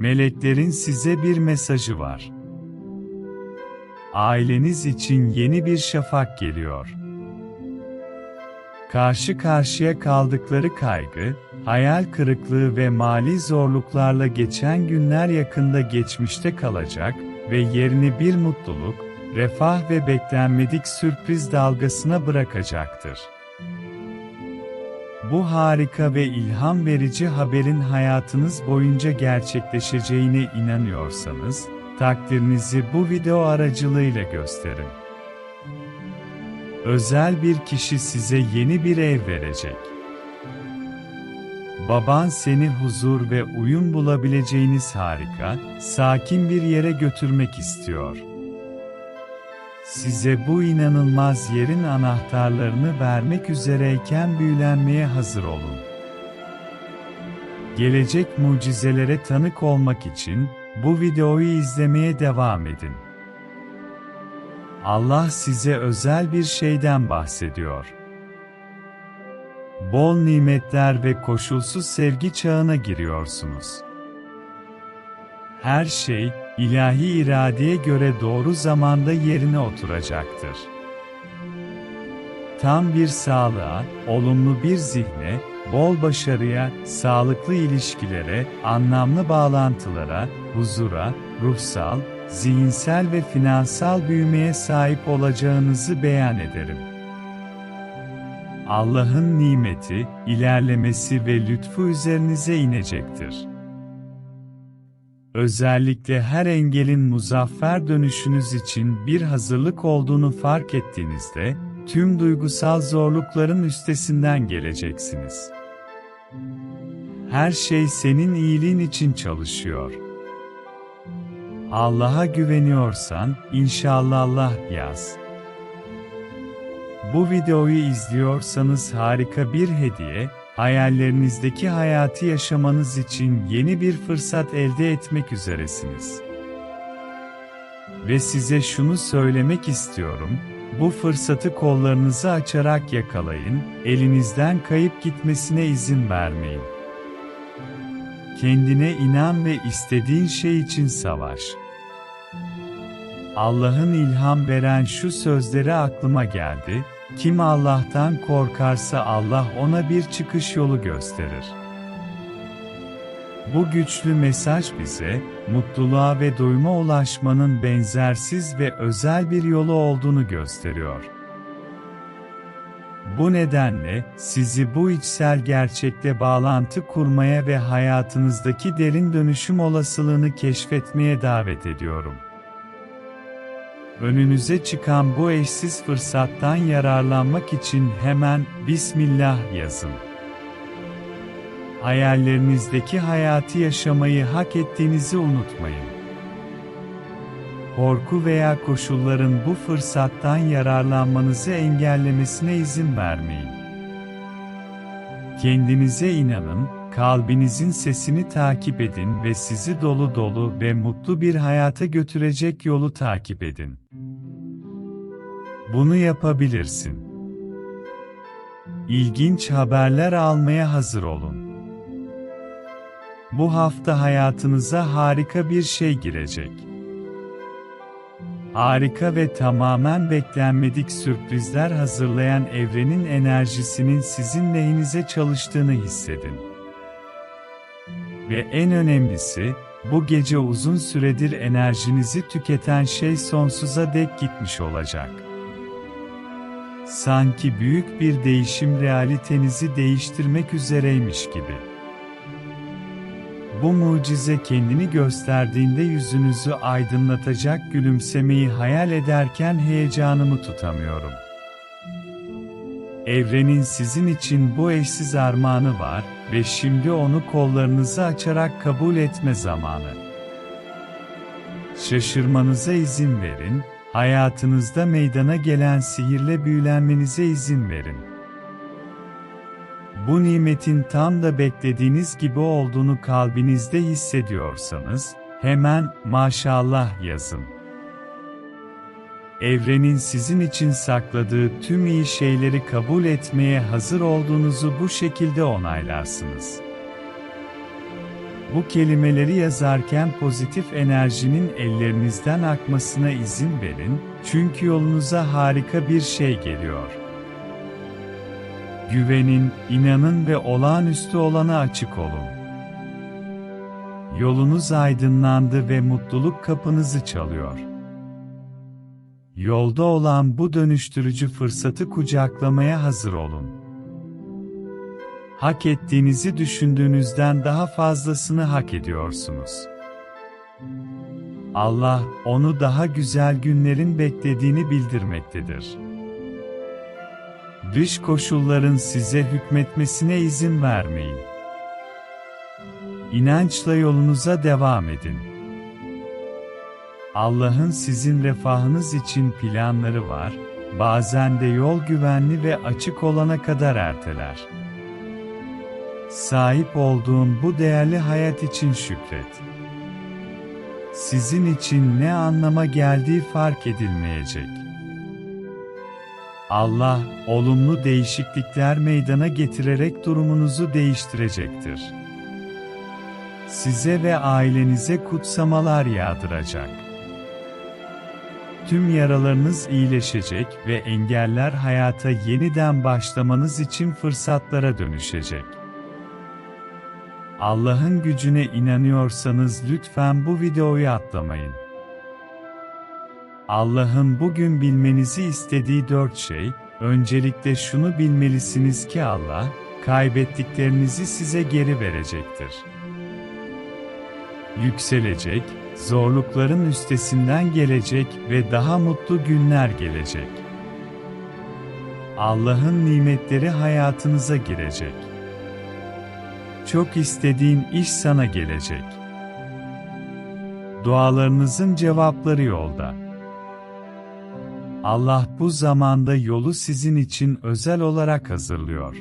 meleklerin size bir mesajı var. Aileniz için yeni bir şafak geliyor. Karşı karşıya kaldıkları kaygı, hayal kırıklığı ve mali zorluklarla geçen günler yakında geçmişte kalacak ve yerini bir mutluluk, refah ve beklenmedik sürpriz dalgasına bırakacaktır. Bu harika ve ilham verici haberin hayatınız boyunca gerçekleşeceğine inanıyorsanız, takdirinizi bu video aracılığıyla gösterin. Özel bir kişi size yeni bir ev verecek. Baban seni huzur ve uyum bulabileceğiniz harika, sakin bir yere götürmek istiyor. Size bu inanılmaz yerin anahtarlarını vermek üzereyken büyülenmeye hazır olun. Gelecek mucizelere tanık olmak için bu videoyu izlemeye devam edin. Allah size özel bir şeyden bahsediyor. Bol nimetler ve koşulsuz sevgi çağına giriyorsunuz. Her şey, ilahi iradeye göre doğru zamanda yerine oturacaktır. Tam bir sağlığa, olumlu bir zihne, bol başarıya, sağlıklı ilişkilere, anlamlı bağlantılara, huzura, ruhsal, zihinsel ve finansal büyümeye sahip olacağınızı beyan ederim. Allah'ın nimeti, ilerlemesi ve lütfu üzerinize inecektir. Özellikle her engelin muzaffer dönüşünüz için bir hazırlık olduğunu fark ettiğinizde, tüm duygusal zorlukların üstesinden geleceksiniz. Her şey senin iyiliğin için çalışıyor. Allah'a güveniyorsan, inşallah Allah yaz. Bu videoyu izliyorsanız harika bir hediye, hayallerinizdeki hayatı yaşamanız için yeni bir fırsat elde etmek üzeresiniz. Ve size şunu söylemek istiyorum, bu fırsatı kollarınızı açarak yakalayın, elinizden kayıp gitmesine izin vermeyin. Kendine inan ve istediğin şey için savaş. Allah'ın ilham veren şu sözleri aklıma geldi, kim Allah'tan korkarsa Allah ona bir çıkış yolu gösterir. Bu güçlü mesaj bize, mutluluğa ve doyuma ulaşmanın benzersiz ve özel bir yolu olduğunu gösteriyor. Bu nedenle, sizi bu içsel gerçekle bağlantı kurmaya ve hayatınızdaki derin dönüşüm olasılığını keşfetmeye davet ediyorum. Önünüze çıkan bu eşsiz fırsattan yararlanmak için hemen Bismillah yazın. Hayallerinizdeki hayatı yaşamayı hak ettiğinizi unutmayın. Korku veya koşulların bu fırsattan yararlanmanızı engellemesine izin vermeyin. Kendinize inanın, kalbinizin sesini takip edin ve sizi dolu dolu ve mutlu bir hayata götürecek yolu takip edin. Bunu yapabilirsin. İlginç haberler almaya hazır olun. Bu hafta hayatınıza harika bir şey girecek. Harika ve tamamen beklenmedik sürprizler hazırlayan evrenin enerjisinin sizin lehinize çalıştığını hissedin. Ve en önemlisi, bu gece uzun süredir enerjinizi tüketen şey sonsuza dek gitmiş olacak. Sanki büyük bir değişim realitenizi değiştirmek üzereymiş gibi. Bu mucize kendini gösterdiğinde yüzünüzü aydınlatacak gülümsemeyi hayal ederken heyecanımı tutamıyorum. Evrenin sizin için bu eşsiz armağanı var ve şimdi onu kollarınızı açarak kabul etme zamanı. Şaşırmanıza izin verin, hayatınızda meydana gelen sihirle büyülenmenize izin verin. Bu nimetin tam da beklediğiniz gibi olduğunu kalbinizde hissediyorsanız, hemen maşallah yazın. Evrenin sizin için sakladığı tüm iyi şeyleri kabul etmeye hazır olduğunuzu bu şekilde onaylarsınız. Bu kelimeleri yazarken pozitif enerjinin ellerinizden akmasına izin verin, çünkü yolunuza harika bir şey geliyor. Güvenin, inanın ve olağanüstü olana açık olun. Yolunuz aydınlandı ve mutluluk kapınızı çalıyor. Yolda olan bu dönüştürücü fırsatı kucaklamaya hazır olun. Hak ettiğinizi düşündüğünüzden daha fazlasını hak ediyorsunuz. Allah, onu daha güzel günlerin beklediğini bildirmektedir. Dış koşulların size hükmetmesine izin vermeyin. İnançla yolunuza devam edin. Allah'ın sizin refahınız için planları var, bazen de yol güvenli ve açık olana kadar erteler. Sahip olduğun bu değerli hayat için şükret. Sizin için ne anlama geldiği fark edilmeyecek. Allah, olumlu değişiklikler meydana getirerek durumunuzu değiştirecektir. Size ve ailenize kutsamalar yağdıracak. Tüm yaralarınız iyileşecek ve engeller hayata yeniden başlamanız için fırsatlara dönüşecek. Allah'ın gücüne inanıyorsanız lütfen bu videoyu atlamayın. Allah'ın bugün bilmenizi istediği dört şey, öncelikle şunu bilmelisiniz ki Allah, kaybettiklerinizi size geri verecektir. Yükselecek, zorlukların üstesinden gelecek ve daha mutlu günler gelecek. Allah'ın nimetleri hayatınıza girecek. Çok istediğin iş sana gelecek. Dualarınızın cevapları yolda. Allah bu zamanda yolu sizin için özel olarak hazırlıyor.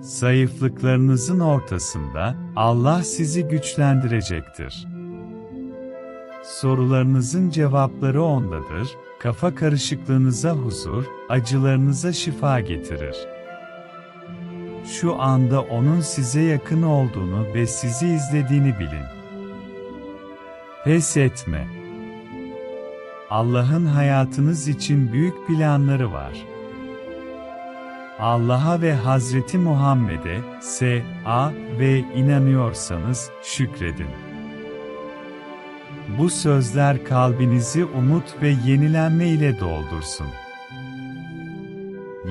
Zayıflıklarınızın ortasında Allah sizi güçlendirecektir. Sorularınızın cevapları ondadır, kafa karışıklığınıza huzur, acılarınıza şifa getirir. Şu anda onun size yakın olduğunu ve sizi izlediğini bilin. Pes etme. Allah'ın hayatınız için büyük planları var. Allah'a ve Hazreti Muhammed'e, S.A. ve inanıyorsanız, şükredin. Bu sözler kalbinizi umut ve yenilenme ile doldursun.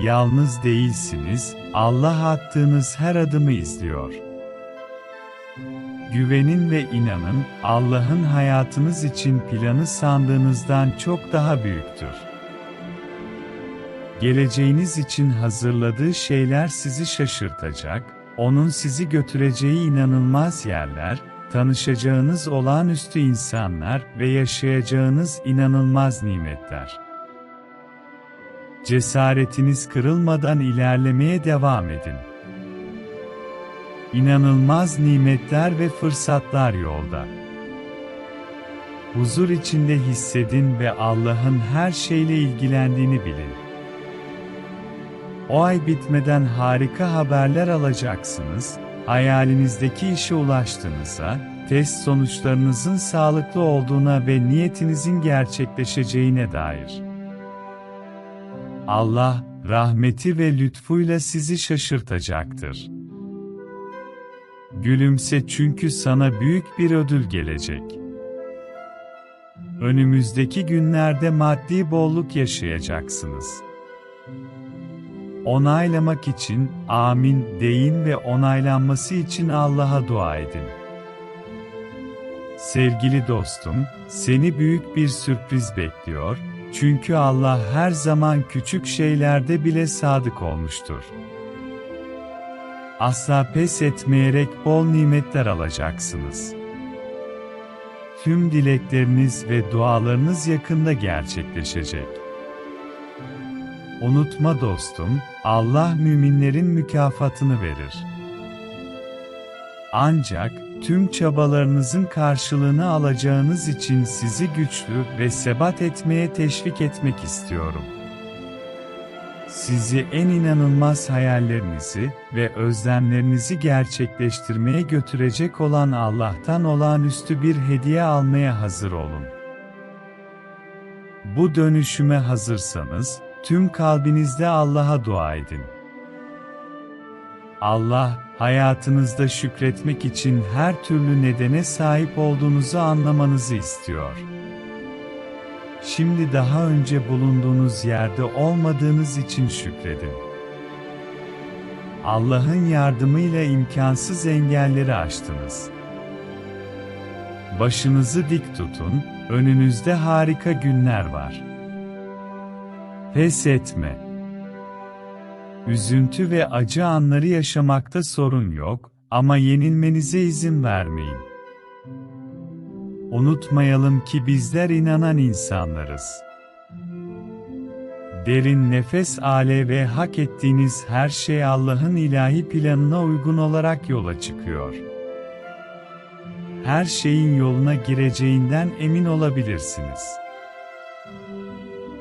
Yalnız değilsiniz, Allah attığınız her adımı izliyor. Güvenin ve inanın, Allah'ın hayatınız için planı sandığınızdan çok daha büyüktür. Geleceğiniz için hazırladığı şeyler sizi şaşırtacak, onun sizi götüreceği inanılmaz yerler, tanışacağınız olağanüstü insanlar ve yaşayacağınız inanılmaz nimetler. Cesaretiniz kırılmadan ilerlemeye devam edin. İnanılmaz nimetler ve fırsatlar yolda. Huzur içinde hissedin ve Allah'ın her şeyle ilgilendiğini bilin. O ay bitmeden harika haberler alacaksınız, hayalinizdeki işe ulaştığınıza, test sonuçlarınızın sağlıklı olduğuna ve niyetinizin gerçekleşeceğine dair. Allah, rahmeti ve lütfuyla sizi şaşırtacaktır. Gülümse çünkü sana büyük bir ödül gelecek. Önümüzdeki günlerde maddi bolluk yaşayacaksınız. Onaylamak için amin deyin ve onaylanması için Allah'a dua edin. Sevgili dostum, seni büyük bir sürpriz bekliyor, çünkü Allah her zaman küçük şeylerde bile sadık olmuştur. Asla pes etmeyerek bol nimetler alacaksınız. Tüm dilekleriniz ve dualarınız yakında gerçekleşecek. Unutma dostum, Allah müminlerin mükafatını verir. Ancak, tüm çabalarınızın karşılığını alacağınız için sizi güçlü ve sebat etmeye teşvik etmek istiyorum. sizi en inanılmaz hayallerinizi ve özlemlerinizi gerçekleştirmeye götürecek olan Allah'tan olağanüstü bir hediye almaya hazır olun. Bu dönüşüme hazırsanız, tüm kalbinizle Allah'a dua edin. Allah, hayatınızda şükretmek için her türlü nedene sahip olduğunuzu anlamanızı istiyor. Şimdi daha önce bulunduğunuz yerde olmadığınız için şükredin. Allah'ın yardımıyla imkansız engelleri aştınız. Başınızı dik tutun, önünüzde harika günler var. Pes etme. Üzüntü ve acı anları yaşamakta sorun yok ama yenilmenize izin vermeyin. Unutmayalım ki bizler inanan insanlarız. Derin nefes ale ve hak ettiğiniz her şey Allah'ın ilahi planına uygun olarak yola çıkıyor. Her şeyin yoluna gireceğinden emin olabilirsiniz.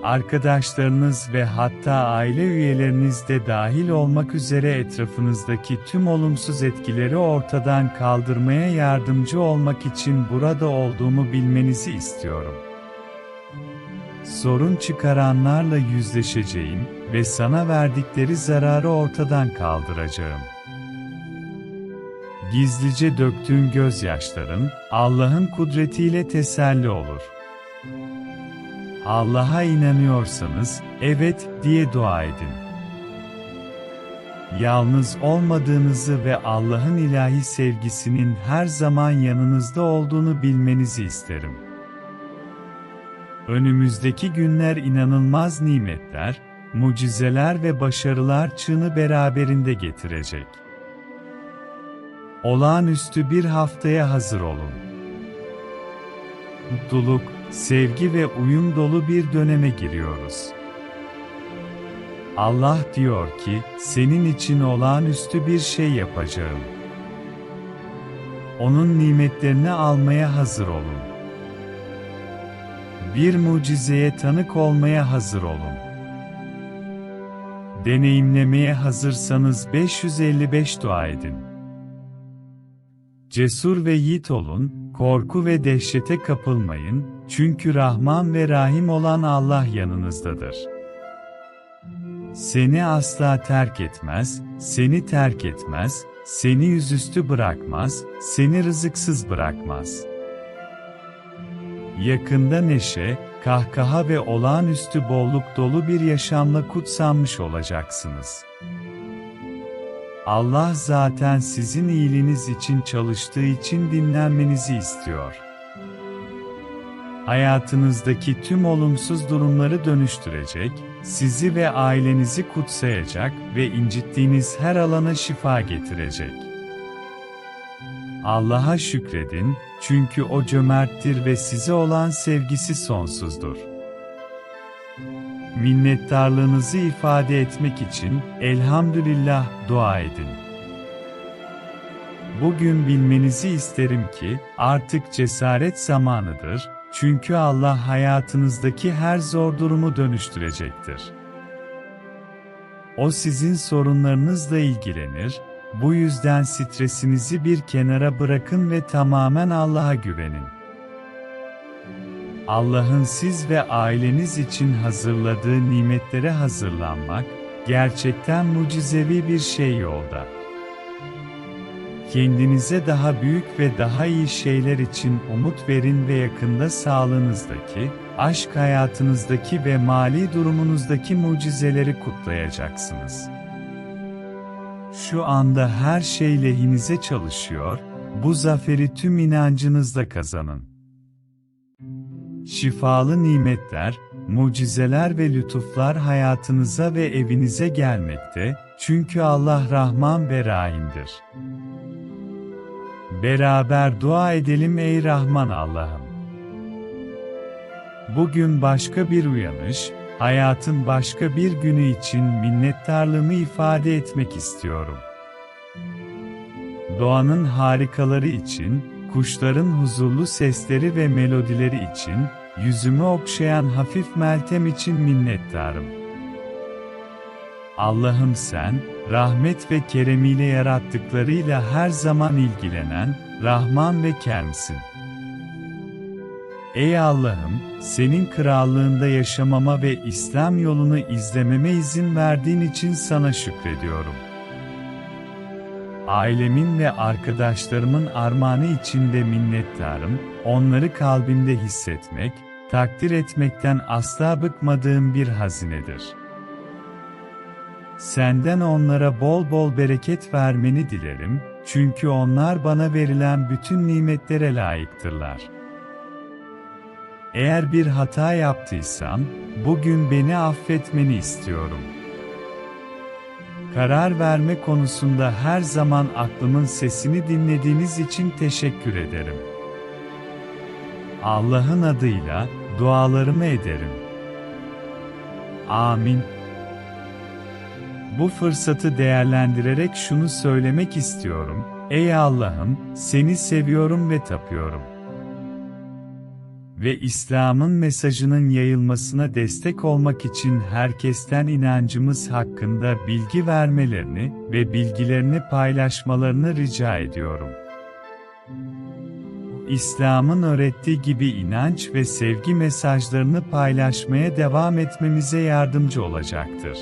Arkadaşlarınız ve hatta aile üyeleriniz de dahil olmak üzere etrafınızdaki tüm olumsuz etkileri ortadan kaldırmaya yardımcı olmak için burada olduğumu bilmenizi istiyorum. Sorun çıkaranlarla yüzleşeceğim ve sana verdikleri zararı ortadan kaldıracağım. Gizlice döktüğün gözyaşların, Allah'ın kudretiyle teselli olur. Allah'a inanıyorsanız, evet diye dua edin. Yalnız olmadığınızı ve Allah'ın ilahi sevgisinin her zaman yanınızda olduğunu bilmenizi isterim. Önümüzdeki günler inanılmaz nimetler, mucizeler ve başarılar çığını beraberinde getirecek. Olağanüstü bir haftaya hazır olun. Mutluluk, sevgi ve uyum dolu bir döneme giriyoruz. Allah diyor ki, senin için olağanüstü bir şey yapacağım. Onun nimetlerini almaya hazır olun. Bir mucizeye tanık olmaya hazır olun. Deneyimlemeye hazırsanız 555 dua edin. Cesur ve yiğit olun, korku ve dehşete kapılmayın, çünkü Rahman ve Rahim olan Allah yanınızdadır. Seni asla terk etmez, seni terk etmez, seni yüzüstü bırakmaz, seni rızıksız bırakmaz. Yakında neşe, kahkaha ve olağanüstü bolluk dolu bir yaşamla kutsanmış olacaksınız. Allah zaten sizin iyiliğiniz için çalıştığı için dinlenmenizi istiyor. Hayatınızdaki tüm olumsuz durumları dönüştürecek, sizi ve ailenizi kutsayacak ve incittiğiniz her alana şifa getirecek. Allah'a şükredin, çünkü O cömerttir ve size olan sevgisi sonsuzdur. Minnettarlığınızı ifade etmek için elhamdülillah dua edin. Bugün bilmenizi isterim ki artık cesaret zamanıdır. Çünkü Allah hayatınızdaki her zor durumu dönüştürecektir. O sizin sorunlarınızla ilgilenir. Bu yüzden stresinizi bir kenara bırakın ve tamamen Allah'a güvenin. Allah'ın siz ve aileniz için hazırladığı nimetlere hazırlanmak, gerçekten mucizevi bir şey yolda. Kendinize daha büyük ve daha iyi şeyler için umut verin ve yakında sağlığınızdaki, aşk hayatınızdaki ve mali durumunuzdaki mucizeleri kutlayacaksınız. Şu anda her şey lehinize çalışıyor, bu zaferi tüm inancınızla kazanın. Şifalı nimetler, mucizeler ve lütuflar hayatınıza ve evinize gelmekte, çünkü Allah Rahman ve Rahim'dir. Beraber dua edelim ey Rahman Allah'ım. Bugün başka bir uyanış, hayatın başka bir günü için minnettarlığımı ifade etmek istiyorum. Doğanın harikaları için, kuşların huzurlu sesleri ve melodileri için, yüzümü okşayan hafif meltem için minnettarım. Allah'ım sen, rahmet ve keremiyle yarattıklarıyla her zaman ilgilenen, Rahman ve Kerm'sin. Ey Allah'ım, senin krallığında yaşamama ve İslam yolunu izlememe izin verdiğin için sana şükrediyorum. Ailemin ve arkadaşlarımın armağanı için de minnettarım, onları kalbimde hissetmek, takdir etmekten asla bıkmadığım bir hazinedir. Senden onlara bol bol bereket vermeni dilerim, çünkü onlar bana verilen bütün nimetlere layıktırlar. Eğer bir hata yaptıysam, bugün beni affetmeni istiyorum. Karar verme konusunda her zaman aklımın sesini dinlediğiniz için teşekkür ederim. Allah'ın adıyla dualarımı ederim. Amin. Bu fırsatı değerlendirerek şunu söylemek istiyorum. Ey Allah'ım, seni seviyorum ve tapıyorum. Ve İslam'ın mesajının yayılmasına destek olmak için herkesten inancımız hakkında bilgi vermelerini ve bilgilerini paylaşmalarını rica ediyorum. İslam'ın öğrettiği gibi inanç ve sevgi mesajlarını paylaşmaya devam etmemize yardımcı olacaktır.